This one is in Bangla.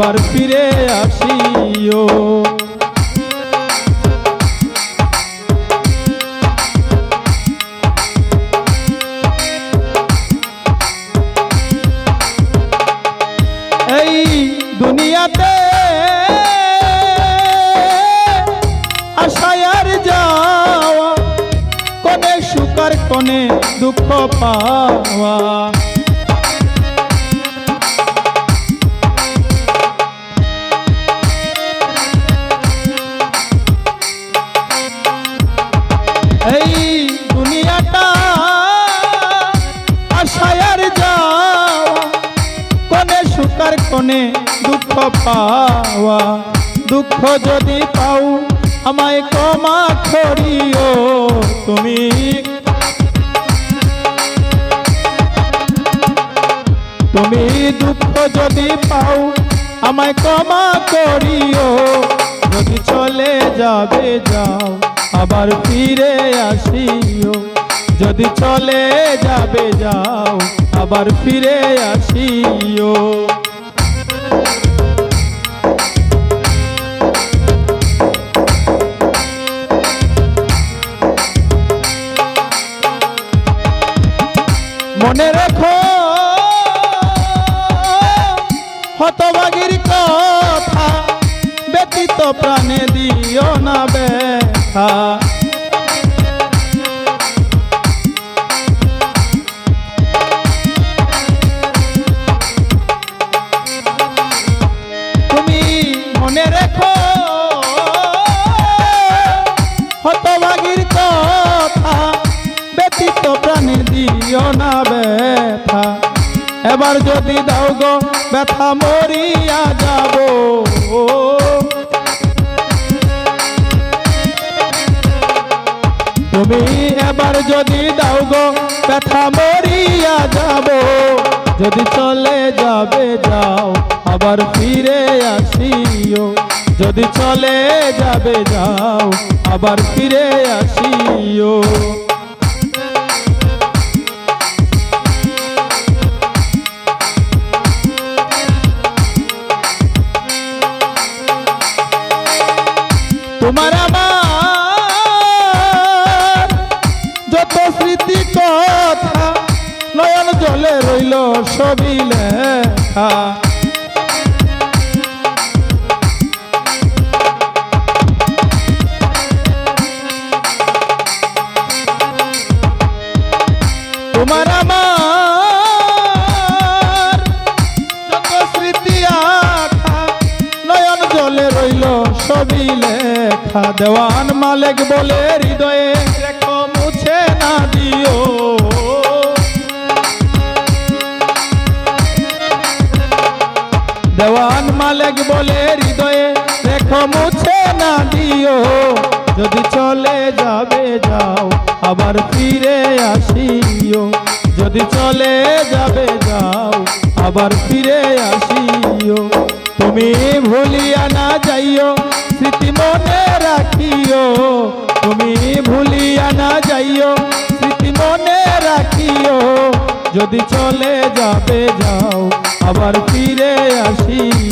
আবার ফিরে আসিও। এই দুনিয়াতে আশায় আর যাওয়া কোনে সুকার কোনে দুঃখ পাওয়া। পাওয়া, দুঃখ যদি পাও, আমায় ক্ষমা করিও। তুমি তুমি দুঃখ যদি পাও, আমায় ক্ষমা করিও। যদি চলে যাবে, যাও, আবার ফিরে আসিও। যদি চলে যাবে, যাও, আবার ফিরে আসিও। হতভাগির কথা ব্যতীত প্রাণে দিও না ব্যথা। এবার যদি দাও গো, ব্যথা মরিয়া যাব। তুমি এবার যদি দাও গো, ব্যথা মরিয়া যাব। যদি চলে যাবে, যাও, আবার ফিরে আসিও। যদি চলে যাবে, যাও, আবার ফিরে আসিও। জলে রইল ছবি লেখা তোমার আমার যত স্মৃতি নয়ন জলে রইল ছবি লেখা দেওয়ান মালেক বলে হৃদয়ে রেখো মুছে না দিও। মালেক বলে হৃদয়ে রেখো মুছে না দিও। যদি চলে যাবে যাও, আবার ফিরে আসিও। যদি চলে যাবে যাও, আবার ফিরে আসিও। তুমি ভুলিয়া না যাইও, স্মৃতি মনে রাখিও। তুমি ভুলিয়া না যাইও, স্মৃতি মনে রাখিও। যদি চলে যাবে যাও, আবার ফিরে